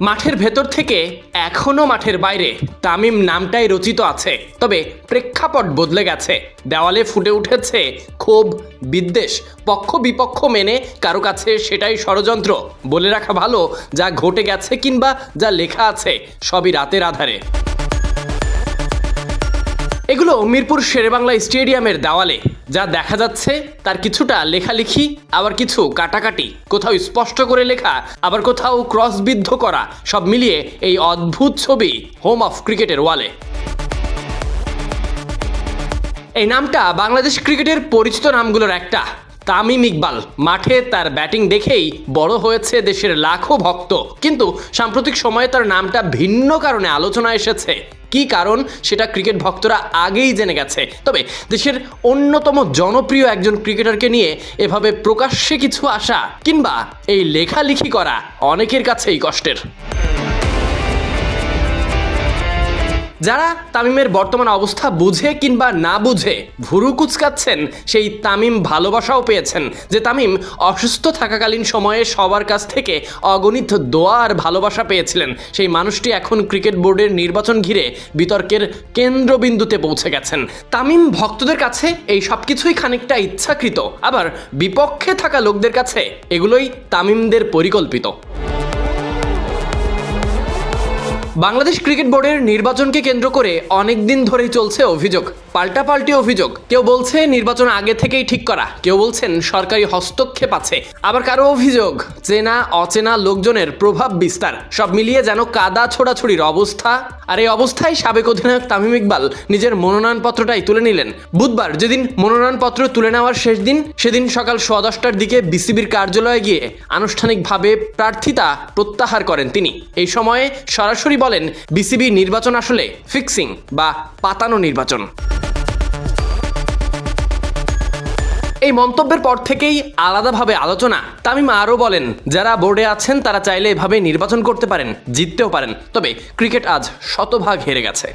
মাঠের ভেতর থেকে এখনও মাঠের বাইরে তামিম নামটাই রচিত আছে। তবে প্রেক্ষাপট বদলে গেছে। দেওয়ালে ফুটে উঠেছে ক্ষোভ, বিদ্বেষ পক্ষ বিপক্ষ মেনে কারও কাছে সেটাই ষড়যন্ত্র। বলে রাখা ভালো যা ঘটে গেছে কিংবা যা লেখা আছে সবই রাতের আধারে। এগুলো মিরপুর শেরেবাংলা স্টেডিয়ামের দেওয়ালে। যা দেখা যাচ্ছে তার কিছুটা লেখালেখি, আবার কিছু কাটাকাটি। কোথাও স্পষ্ট করে লেখা, আবার কোথাও ক্রসবিদ্ধ করা, সব মিলিয়ে এই অদ্ভুত ছবি হোম অফ ক্রিকেটের ওয়ালে। এই নামটা বাংলাদেশ ক্রিকেটের পরিচিত নামগুলোর একটা। তামিম ইকবাল মাঠে তার ব্যাটিং দেখেই বড় হয়েছে দেশের লাখো ভক্ত। কিন্তু সাম্প্রতিক সময়ে তার নামটা ভিন্ন কারণে আলোচনা এসেছে। কি কারণ? সেটা ক্রিকেট ভক্তরা আগেই জেনে গেছে। তবে দেশের অন্যতম জনপ্রিয় একজন ক্রিকেটারকে নিয়ে এভাবে প্রকাশ্যে কিছু আসা কিংবা এই লেখালেখি করা অনেকের কাছেই কষ্টের। যারা তামিমের বর্তমান অবস্থা বুঝে কিংবা না বুঝে ভুরু কুচকাচ্ছেন, সেই তামিম ভালোবাসাও পেয়েছেন যে তামিম অসুস্থ থাকাকালীন সময়ে সবার কাছ থেকে অগণিত দোয়া আর ভালোবাসা পেয়েছিলেন। সেই মানুষটি এখন ক্রিকেট বোর্ডের নির্বাচন ঘিরে বিতর্কের কেন্দ্রবিন্দুতে পৌঁছে গেছেন। তামিম ভক্তদের কাছে এই সব কিছুই খানিকটা ইচ্ছাকৃত। আবার বিপক্ষে থাকা লোকদের কাছে এগুলোই তামিমদের পরিকল্পিত। বাংলাদেশ ক্রিকেট বোর্ডের নির্বাচনকে কেন্দ্র করে অনেক দিন ধরেই চলছে অভিযোগ। পাল্টাপাল্টি অভিযোগ। কেউ বলছে নির্বাচন আগে থেকেই ঠিক করা। কেউ বলছেন সরকারি হস্তক্ষেপ আছে। আবার কারও অভিযোগ? চেনা, অচেনা লোকজনের প্রভাব বিস্তার। সব মিলিয়ে যেন কাদা ছোড়াছড়ির অবস্থা। আর এই অবস্থায় সাবেক অধিনায়ক তামিম ইকবাল নিজের মনোনয়নপত্রটাই তুলে নিলেন। বুধবার যেদিন মনোনয়নপত্র তুলে নেওয়ার শেষ দিন, সেদিন সকাল সোয়া দশটার দিকে বিসিবির কার্যালয়ে গিয়ে আনুষ্ঠানিকভাবে প্রার্থিতা প্রত্যাহার করেন তিনি। এই সময়ে সরাসরি বলেন বিসিবি নির্বাচন আসলে ফিক্সিং বা পাতানো নির্বাচন। এই মন্তব্যের পর থেকেই আলাদাভাবে আলোচনা। তামিমা আরও বলেন, যারা বোর্ডে আছেন, তারা চাইলে এভাবে নির্বাচন করতে পারেন, জিততেও পারেন। তবে ক্রিকেট আজ শতভাগ হেরে গেছে।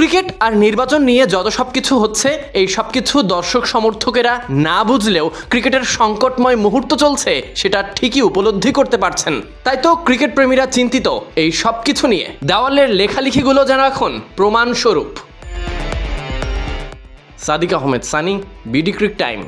ক্রিকেট আর নির্বাচন নিয়ে যত সব কিছু হচ্ছে, এই সব কিছু দর্শক সমর্থকেরা না বুঝলেও ক্রিকেটের সংকটময় মুহূর্ত চলছে, সেটা ঠিকই উপলব্ধি করতে পারছেন। তাই তো ক্রিকেট প্রেমীরা চিন্তিত, এই সব কিছু নিয়ে। দেওয়ালের লেখালেখিগুলো যেন এখন প্রমাণস্বরূপ। Sadiq Ahmed, Sunny, BD cric time.